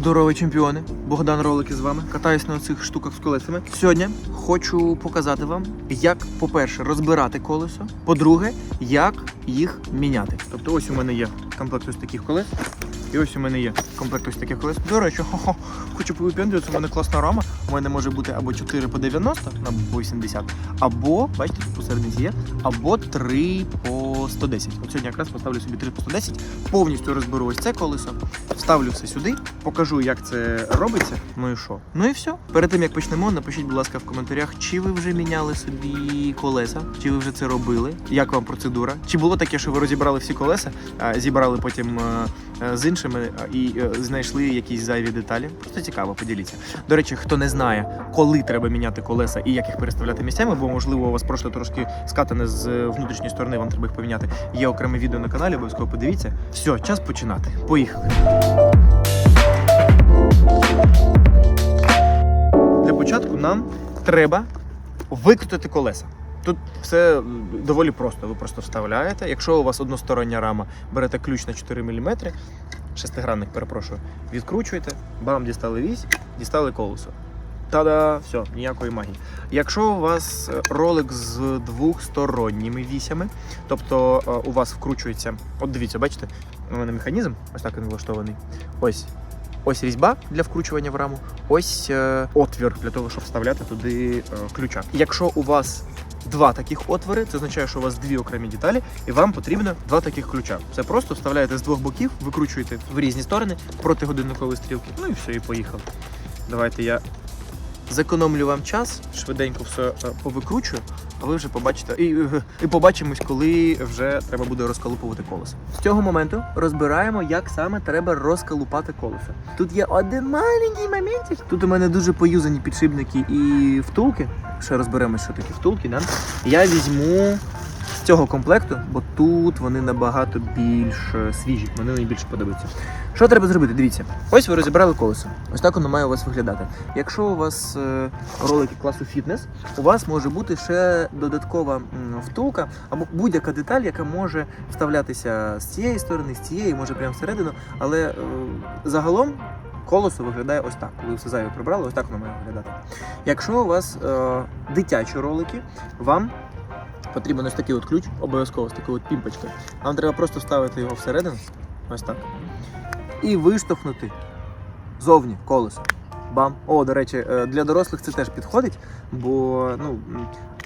Здорово, чемпіони! Богдан Ролики з вами. Катаюсь на цих штуках з колесами. Сьогодні хочу показати вам, як, по-перше, розбирати колесо. По-друге, як їх міняти. Тобто, ось у мене є комплект ось таких колес. І ось у мене є комплект ось таких колес. До речі, хо-хо, хочу повипендуватися, у мене класна рама. У мене може бути або 4 по 90 на 80, або, бачите, посередині є, або 3 по 110. От сьогодні якраз поставлю собі 3 по 110, повністю розберу ось це колесо, вставлю все сюди, покажу, як це робиться. Ну і що? Ну і все. Перед тим як почнемо, напишіть, будь ласка, в коментарях, чи ви вже міняли собі колеса, чи ви вже це робили, як вам процедура? Чи було таке, що ви розібрали всі колеса, зібрали потім з іншими і знайшли якісь зайві деталі? Просто цікаво, поділіться. До речі, хто не знає, коли треба міняти колеса і як їх переставляти місцями, бо можливо у вас просто трошки скатане з е, внутрішньої сторони, вам треба їх поміняти. Є окреме відео на каналі, обов'язково подивіться. Все, час починати. Поїхали. Для початку нам треба викрутити колеса. Тут все доволі просто. Ви просто вставляєте. Якщо у вас одностороння рама, берете ключ на 4 мм, шестигранник, перепрошую, відкручуєте, бам, дістали вісь, дістали колесо. Та-да, все, ніякої магії. Якщо у вас е, ролик з двохсторонніми вісями, тобто е, у вас вкручується, от дивіться, бачите, у мене механізм, ось так він влаштований. Ось. Ось різьба для вкручування в раму, ось е, отвір для того, щоб вставляти туди е, ключа. Якщо у вас два таких отвори, це означає, що у вас дві окремі деталі, і вам потрібно два таких ключа. Це просто вставляєте з двох боків, викручуєте в різні сторони проти годинникової стрілки. Ну і все, і поїхали. Давайте я зекономлю вам час, швиденько все повикручу, повикручую, а ви вже побачите і, е, і побачимось, коли вже треба буде розколупувати колесо. З цього моменту розбираємо, як саме треба розколупати колесо. Тут є один маленький моментик. Тут у мене дуже поюзані підшипники і втулки. Ще розберемось, що такі втулки. Да? Я візьму з цього комплекту, бо тут вони набагато більш е, свіжі. Вони мені більше подобаються. Що треба зробити? Дивіться, ось ви розібрали колесо. Ось так воно має у вас виглядати. Якщо у вас е, ролики класу фітнес, у вас може бути ще додаткова втулка або будь-яка деталь, яка може вставлятися з цієї сторони, з цієї, може прямо всередину. Але е, загалом колесо виглядає ось так. Коли все зайве прибрали, ось так воно має виглядати. Якщо у вас е, дитячі ролики, вам потрібен ось такий от ключ, обов'язково з такою от пімпочкою. Вам треба просто вставити його всередину, ось так і виштовхнути зовні колесо. Бам! О, до речі, е, для дорослих це теж підходить, бо ну,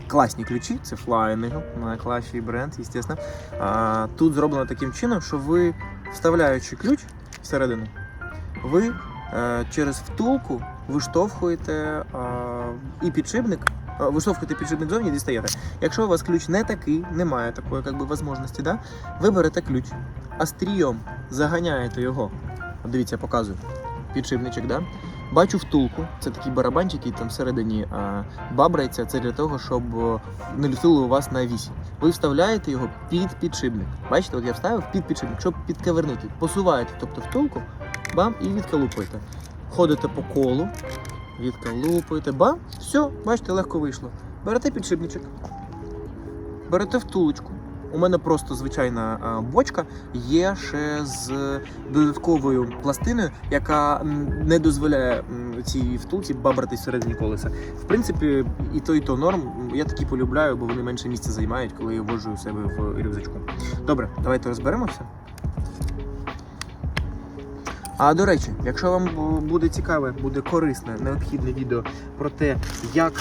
класні ключі, це Flying, найкращий бренд, звісно. Тут зроблено таким чином, що ви, вставляючи ключ всередину, ви е, через втулку виштовхуєте і підшипник. е, Виштовхуєте підшипник зовні і дістаєте. Якщо у вас ключ не такий, немає такої як би, можливості, да? ви берете ключ, острієм заганяєте його. От дивіться, я показую. Підшипничок, да? Бачу втулку, це такий барабанчик, який там всередині бабрається. Це для того, щоб не летіло у вас на вісі. Ви вставляєте його під підшипник. Бачите, от я вставив під підшипник, щоб підкавернути. Посуваєте, тобто втулку, бам, і відкалупуєте. Ходите по колу, відкалупуєте, бам, все, бачите, легко вийшло. Берете підшипничок, берете втулочку. У мене просто звичайна бочка є ще з додатковою пластиною, яка не дозволяє цій втулці бабратись всередині колеса. В принципі, і то, і то норм. Я такі полюбляю, бо вони менше місця займають, коли я ввожу у себе в рюкзачку. Добре, давайте розберемося. А до речі, якщо вам буде цікаве, буде корисне, необхідне відео про те, як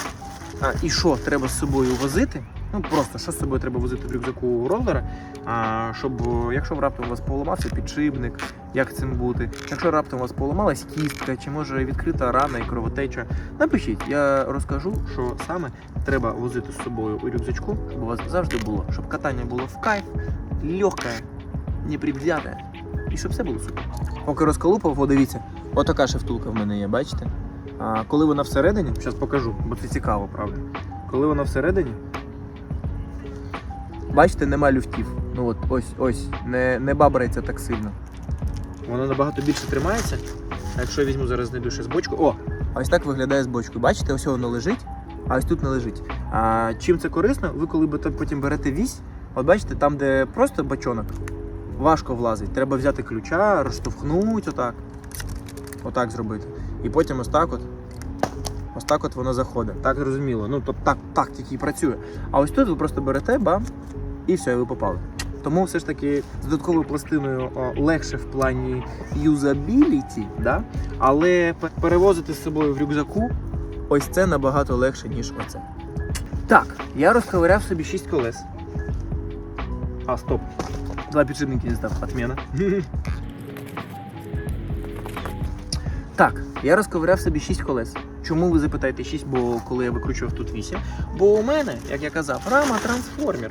а, і що треба з собою возити. Ну просто що з собою треба возити в рюкзаку ролера, а, щоб якщо раптом у вас поламався підшипник, як цим бути. Якщо раптом у вас поламалась кістка, чи може відкрита рана і кровотеча, напишіть, я розкажу, що саме треба возити з собою у рюкзачку, щоб у вас завжди було, щоб катання було в кайф, легке, непредвзяте, і щоб все було супер. Поки розколупав, подивіться, отака ще втулка в мене є, бачите? А коли вона всередині, зараз покажу, бо це цікаво, правда. Коли вона всередині, бачите, нема люфтів. Ну от ось ось, не, не бабрається так сильно. Воно набагато більше тримається. А якщо я візьму зараз знайду ще з бочку. О! А ось так виглядає з бочкою. Бачите, ось воно лежить, а ось тут не лежить. А чим це корисно? Ви коли потім берете вісь, от бачите, там, де просто бачонок, важко влазить. Треба взяти ключа, розштовхнути отак. отак зробити. І потім ось так от. Ось так от воно заходить. Так зрозуміло. Ну, тобто так, так тільки і працює. А ось тут ви просто берете, бам, і все, і ви попали. Тому все ж таки з додатковою пластиною о, легше в плані юзабіліті, да? але перевозити з собою в рюкзаку ось це набагато легше, ніж оце. Так, я розковиряв собі 6 колес. А, стоп. Два підшипники не став. Отмена. Так, я розковиряв собі 6 колес. Чому ви запитаєте 6, бо коли я викручував тут 8? Бо у мене, як я казав, рама трансформер.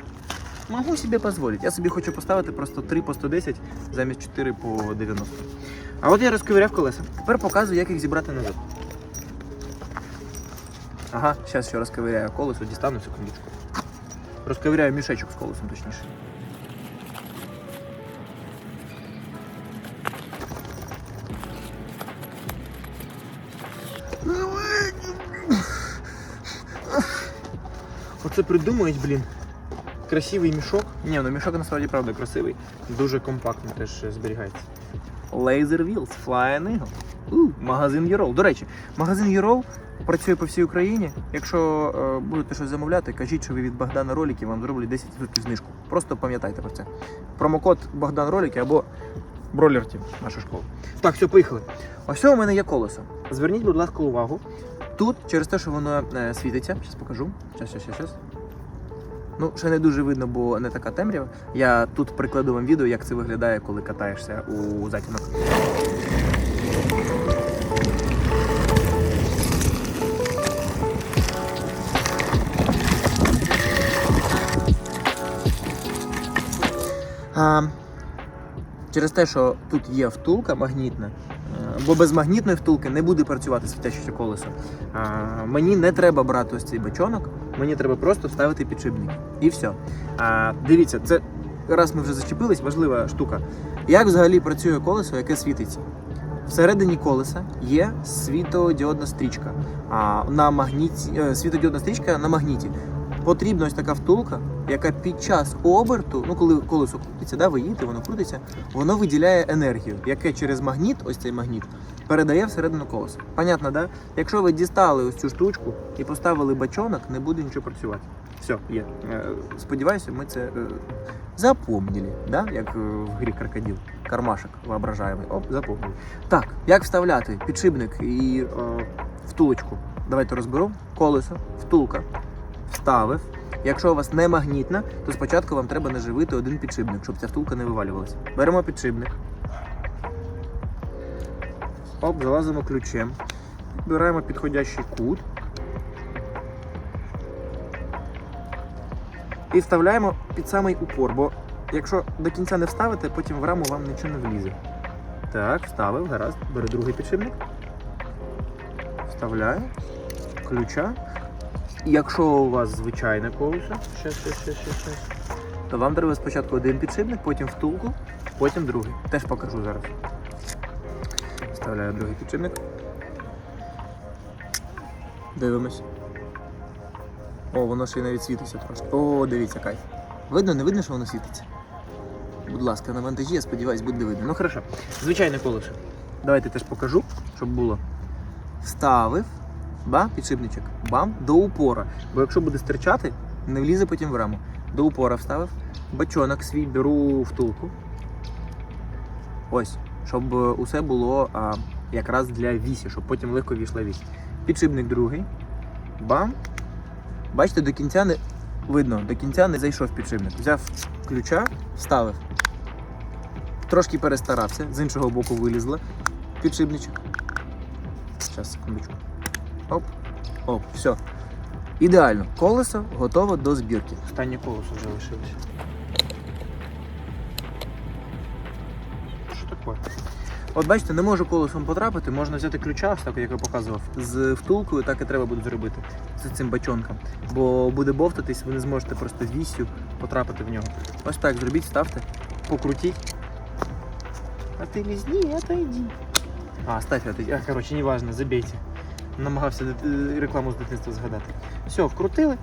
Могу собі дозволити. Я собі хочу поставити просто 3 по 110 замість 4 по 90. А от я розковиряв колеса. Тепер показую, як їх зібрати назад. Ага, зараз ще розковиряю колесо, дістану секундочку. Розковиряю мішечок з колесом, точніше. Придумають, блін. Красивий мішок. Ні, ну мішок насправді правда красивий. Дуже компактно теж зберігається. Laser Wheels, Flying Eagle. У, магазин Єрол. До речі, магазин Єрол працює по всій Україні. Якщо е, будете щось замовляти, кажіть, що ви від Богдана Роліки вам зроблять 10% знижку. Просто пам'ятайте про це. Промокод Богдан Роліки або Бролер Тім, наша школа. Так, все, поїхали. Ось у мене є колесо. Зверніть, будь ласка, увагу. Тут через те, що воно е, світиться, зараз покажу. Щас, щас, щас, щас. Ну, ще не дуже видно, бо не така темрява. Я тут прикладу вам відео, як це виглядає, коли катаєшся у затінок. А, через те, що тут є втулка магнітна, е, бо без магнітної втулки не буде працювати світяще колесо. А, мені не треба брати ось цей бачонок, мені треба просто вставити підшипник. І все. А, дивіться, це раз ми вже зачепились, важлива штука. Як взагалі працює колесо, яке світиться? Всередині колеса є світодіодна стрічка. А на магніті е, світодіодна стрічка на магніті. Потрібна ось така втулка, яка під час оберту, ну коли колесо крутиться, да, ви воно крутиться, воно виділяє енергію, яке через магніт, ось цей магніт, передає всередину колеса. Понятно, да? Якщо ви дістали ось цю штучку і поставили бачонок, не буде нічого працювати. Все, є. Е, Сподіваюся, ми це е, запомнили, да? як е, в грі крокодил. Кармашек воображаємий. Оп, запомнили. Так, як вставляти підшипник і втулочку? Давайте розберу. Колесо, втулка, вставив. Якщо у вас не магнітна, то спочатку вам треба наживити один підшипник, щоб ця втулка не вивалювалася. Беремо підшипник. Оп, залазимо ключем. Підбираємо підходящий кут. І вставляємо під самий упор, бо якщо до кінця не вставите, потім в раму вам нічого не влізе. Так, вставив, гаразд. Беру другий підшипник. Вставляю. Ключа. Якщо у вас звичайне колесо, ще, ще, ще, ще, ще, то вам треба спочатку один підшипник, потім втулку, потім другий. Теж покажу зараз. Вставляю другий підшипник. Дивимось. О, воно ще й навіть світиться трошки. О, дивіться, кайф. Видно, не видно, що воно світиться? Будь ласка, на монтажі, я сподіваюсь, буде видно. Ну хорошо. Звичайне колесо. Давайте теж покажу, щоб було. Вставив, ба, підшипничок, бам, до упора. Бо якщо буде стирчати, не влізе потім в раму. До упора вставив. Бачонок свій беру втулку. Ось, щоб е, усе було а, якраз для вісі, щоб потім легко війшла вісь. Підшипник другий. Бам. Бачите, до кінця не видно, до кінця не зайшов підшипник. Взяв ключа, вставив. Трошки перестарався, з іншого боку вилізла. Підшипничок. Зараз, секундочку. Оп, оп, все. Ідеально. Колесо готово до збірки. Останнє колесо вже лишилось. Що таке? От бачите, не можу колесом потрапити, можна взяти ключа, так як я показував, з втулкою, так і треба буде зробити з цим бачонком. Бо буде бовтатись, ви не зможете просто вісю потрапити в нього. Ось так зробіть, ставте, покрутіть. А ти лізні, отойди. А, ставь отойди. А, коротше, неважно, забейте. Намагався рекламу з дитинства згадати. Все, вкрутили.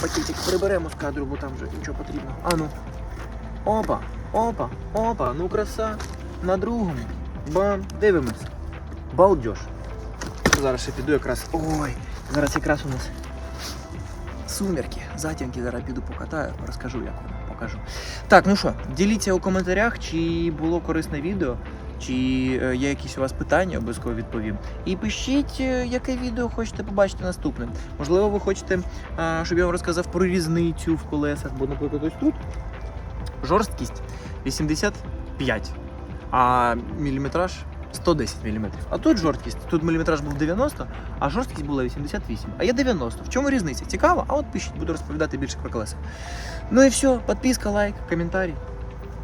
Пакетик приберемо з кадру, бо там вже нічого потрібно. А ну. Опа, опа, опа, ну краса. На другому. Бам, дивимось. Балдеж. Зараз ще піду якраз. Ой, зараз якраз у нас сумерки, затінки. Зараз піду покатаю, розкажу, як воно, покажу. Так, ну що, діліться у коментарях, чи було корисне відео, чи е, є якісь у вас питання, обов'язково відповім. І пишіть, е, яке відео хочете побачити наступним. Можливо, ви хочете, щоб я вам розказав про різницю в колесах, бо, наприклад, ось тут жорсткість 85, а міліметраж 110 мм. А тут жорсткість, тут міліметраж був 90, а жорсткість була 88, а є 90. В чому різниця? Цікаво? А от пишіть, буду розповідати більше про колеса. Ну і все, підписка, лайк, коментарі.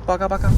Пока-пока.